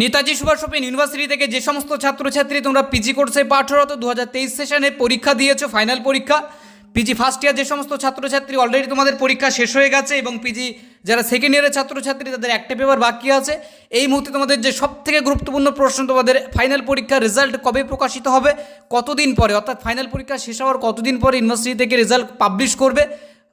Netaji Subhash open university থেকে যে সমস্ত ছাত্রছাত্রী তোমরা পিজি কোর্সে পাঠরত দু হাজার তেইশ সেশনে পরীক্ষা দিয়েছ ফাইনাল পরীক্ষা। পিজি ফার্স্ট ইয়ার যে সমস্ত ছাত্রছাত্রী অলরেডি তোমাদের পরীক্ষা শেষ হয়ে গেছে এবং পিজি যারা সেকেন্ড ইয়ারের ছাত্রছাত্রী তাদের একটা পেপার বাকি আছে। এই মুহূর্তে তোমাদের যে সব থেকে গুরুত্বপূর্ণ প্রশ্ন তোমাদের ফাইনাল পরীক্ষার রেজাল্ট কবে প্রকাশিত হবে, কতদিন পরে? অর্থাৎ ফাইনাল পরীক্ষা শেষ হওয়ার কতদিন পরে ইউনিভার্সিটি থেকে রেজাল্ট পাবলিশ করবে?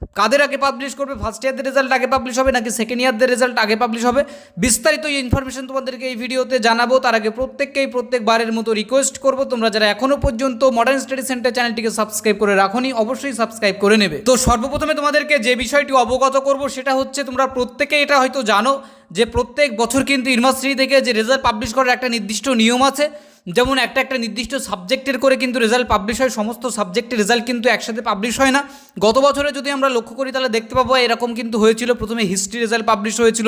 কাদের আগে পাবলিশ করবে? ফার্স্ট ইয়ারদের রেজাল্ট আগে পাবলিশ হবে নাকি সেকেন্ড ইয়ারদের রেজাল্ট আগে পাবলিশ হবে? বিস্তারিত এই ইনফরমেশন তোমাদেরকে এই ভিডিওতে জানাব। তার আগে প্রত্যেককেই প্রত্যেকবারের মতো রিকোয়েস্ট করব। তোমরা যারা এখনও পর্যন্ত মডার্ন স্টাডি সেন্টার চ্যানেলটিকে সাবস্ক্রাইব করে রাখোনি, অবশ্যই সাবস্ক্রাইব করে নেবে। তো সর্বপ্রথমে তোমাদেরকে যে বিষয়টি অবগত করব, সেটা হচ্ছে তোমরা প্রত্যেকে এটা হয়তো জানো যে প্রত্যেক বছর কিন্তু ইউনিভার্সিটি থেকে যে রেজাল্ট পাবলিশ করার একটা নির্দিষ্ট নিয়ম আছে। যেমন একটা একটা নির্দিষ্ট সাবজেক্টের করে কিন্তু রেজাল্ট পাবলিশ হয়, সমস্ত সাবজেক্টের রেজাল্ট কিন্তু একসাথে পাবলিশ হয় না। গত বছরে যদি আমরা লক্ষ্য করি, তাহলে দেখতে পাবো এরকম কিন্তু হয়েছিল। প্রথমে হিস্ট্রি রেজাল্ট পাবলিশ হয়েছিল,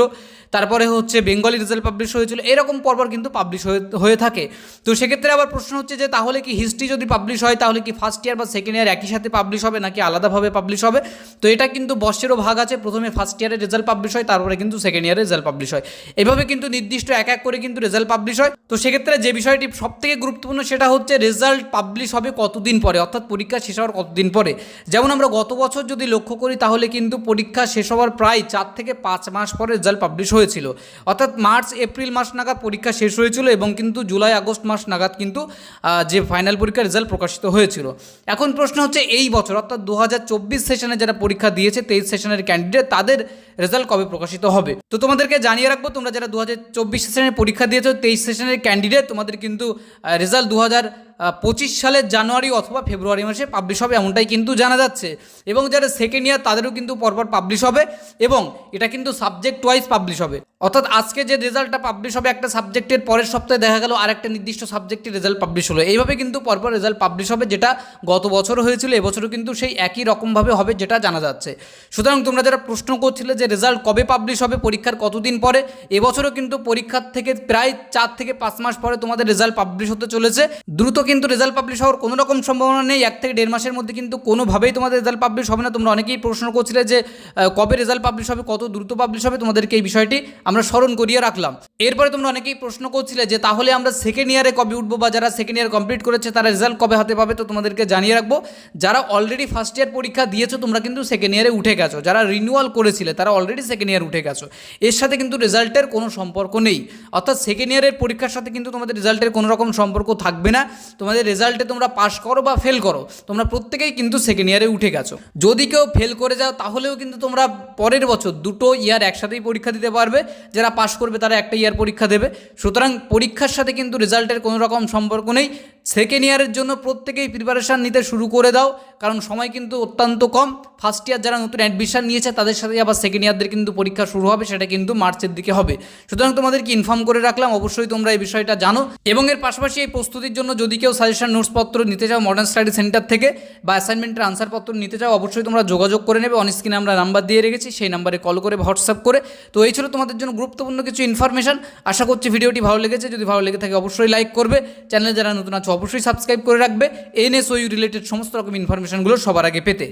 তারপরে হচ্ছে বেঙ্গলি রেজাল্ট পাবলিশ হয়েছিল, এরকম পরপর কিন্তু পাবলিশ হয়ে থাকে। তো সেক্ষেত্রে আবার প্রশ্ন হচ্ছে যে, তাহলে কি হিস্ট্রি যদি পাবলিশ হয়, তাহলে কি ফার্স্ট ইয়ার বা সেকেন্ড ইয়ার একই সাথে পাবলিশ হবে, নাকি আলাদাভাবে পাবলিশ হবে? তো এটা কিন্তু বর্ষেরও ভাগ আছে। প্রথমে ফার্স্ট ইয়ারের রেজাল্ট পাবলিশ হয়, তারপরে কিন্তু সেকেন্ড ইয়ারের রেজাল্ট পাবলিশ হয়। এভাবে কিন্তু নির্দিষ্ট এক এক করে কিন্তু রেজাল্ট পাবলিশ হয়। তো সেক্ষেত্রে যে বিষয়টি সব থেকে গুরুত্বপূর্ণ সেটা হচ্ছে রেজাল্ট পাবলিশ হবে কতদিন পরে? অর্থাৎ পরীক্ষা শেষ হওয়ার কতদিন পরে? যেমন আমরা গত বছর যদি লক্ষ্য করি, তাহলে কিন্তু পরীক্ষা শেষ হওয়ার প্রায় চার থেকে পাঁচ মাস পরে রেজাল্ট পাবলিশ হয়েছিল। অর্থাৎ মার্চ, এপ্রিল মাস নাগাদ পরীক্ষা শেষ হয়েছিল এবং কিন্তু জুলাই, আগস্ট মাস নাগাদ কিন্তু যে ফাইনাল পরীক্ষার রেজাল্ট প্রকাশিত হয়েছিল। এখন প্রশ্ন হচ্ছে এই বছর, অর্থাৎ দু হাজার চব্বিশ সেশনে যারা পরীক্ষা দিয়েছে, তেইশ সেশনের ক্যান্ডিডেট তাদের রেজাল্ট কবে প্রকাশিত হবে? তো তোমাদেরকে জানিয়ে রাখব, তোমরা যারা দু হাজার চব্বিশ সেশনের পরীক্ষা দিয়েছ, তেইশ সেশনের ক্যান্ডিডেট তোমাদের কিন্তু রেজাল্ট দু হাজার পঁচিশ সালের জানুয়ারি অথবা ফেব্রুয়ারি মাসে পাবলিশ হবে, এমনটাই কিন্তু জানা যাচ্ছে। এবং যারা সেকেন্ড ইয়ার তাদেরও কিন্তু পরপর পাবলিশ হবে এবং এটা কিন্তু সাবজেক্ট ওয়াইজ পাবলিশ হবে। অর্থাৎ আজকে যে রেজাল্টটা পাবলিশ হবে, একটা সাবজেক্টের পরের সপ্তাহে দেখা গেল আর একটা নির্দিষ্ট সাবজেক্টের রেজাল্ট পাবলিশ হলো। এইভাবে কিন্তু পরপর রেজাল্ট পাবলিশ হবে, যেটা গত বছর হয়েছিল, এবছরও কিন্তু সেই একই রকমভাবে হবে, যেটা জানা যাচ্ছে। সুতরাং তোমরা যারা প্রশ্ন করছিলে যে রেজাল্ট কবে পাবলিশ হবে, পরীক্ষার কতদিন পরে, এবছরও কিন্তু পরীক্ষার থেকে প্রায় চার থেকে পাঁচ মাস পরে তোমাদের রেজাল্ট পাবলিশ হতে চলেছে। দ্রুত কিন্তু রেজাল্ট পাবলিশ হওয়ার কোনো রকম সম্ভাবনা নেই। এক থেকে দেড় মাসের মধ্যে কিন্তু কোনোভাবেই তোমাদের রেজাল্ট পাবলিশ হবে না। তোমরা অনেকেই প্রশ্ন করছিলে যে কবে রেজাল্ট পাবলিশ হবে, কত দ্রুত পাবলিশ হবে তোমাদেরকে এই বিষয়টি আমরা স্মরণ করিয়ে রাখলাম। এরপরে তোমরা অনেকেই প্রশ্ন করছিলে যে, তাহলে আমরা সেকেন্ড ইয়ারে কবে উঠবো বা যারা সেকেন্ড ইয়ার কমপ্লিট করেছে, তারা রেজাল্ট কবে হাতে পাবে? তো তোমাদেরকে জানিয়ে রাখব, যারা অলরেডি ফার্স্ট ইয়ার পরীক্ষা দিয়েছ, তোমরা কিন্তু সেকেন্ড ইয়ারে উঠে গেছো। যারা রিনিউয়াল করেছিলে, তারা অলরেডি সেকেন্ড ইয়ার উঠে গেছো। এর সাথে কিন্তু রেজাল্টের কোনো সম্পর্ক নেই। অর্থাৎ সেকেন্ড ইয়ারের পরীক্ষার সাথে কিন্তু তোমাদের রেজাল্টের কোনো রকম সম্পর্ক থাকবে না। তোমাদের রেজাল্টে তোমরা পাস করো বা ফেল করো, তোমরা প্রত্যেকেই কিন্তু সেকেন্ড ইয়ারে উঠে গেছো। যদি কেউ ফেল করে যাও, তাহলেও কিন্তু তোমরা পরের বছর দুটো ইয়ার একসাথেই পরীক্ষা দিতে পারবে, যারা পাস করবে তারা একটা ইয়ার পরীক্ষা দেবে। সুতরাং পরীক্ষার সাথে কিন্তু রেজাল্টের কোনো রকম সম্পর্ক নেই। সেকেন্ড ইয়ারের জন্য প্রত্যেকেই প্রিপারেশান নিতে শুরু করে দাও। কারণ সময় কিন্তু অত্যন্ত কম। ফার্স্ট ইয়ার যারা নতুন অ্যাডমিশান নিয়েছে, তাদের সাথে আবার সেকেন্ড ইয়ারদের কিন্তু পরীক্ষা শুরু হবে, সেটা কিন্তু মার্চের দিকে হবে। সুতরাং তোমাদেরকে ইনফর্ম করে রাখলাম, অবশ্যই তোমরা এই বিষয়টা জানো। এবং এর পাশাপাশি এই প্রস্তুতির জন্য যদি কেউ সাজেশন নোটসপত্র নিতে চাও মডার্ন স্টাডি সেন্টার থেকে বা অ্যাসাইনমেন্টের আনসারপত্র নিতে চাও, অবশ্যই তোমরা যোগাযোগ করে নেবে। অন স্ক্রিনে আমরা নাম্বার দিয়ে রেখেছি, সেই নাম্বারে কল করে হোয়াটসঅ্যাপ করে। তো এই ছিল তোমাদের জন্য গুরুত্বপূর্ণ কিছু ইনফরমেশন আশা করছি ভিডিওটি ভালো লেগেছে। যদি ভালো লেগে থাকে, অবশ্যই লাইক করবে। চ্যানেলে যারা নতুন আছো অবশ্যই সাবস্ক্রাইব করে রাখবে এনএসওইউ রিলেটেড সমস্ত রকম ইনফরমেশনগুলো সবার আগে পেতে।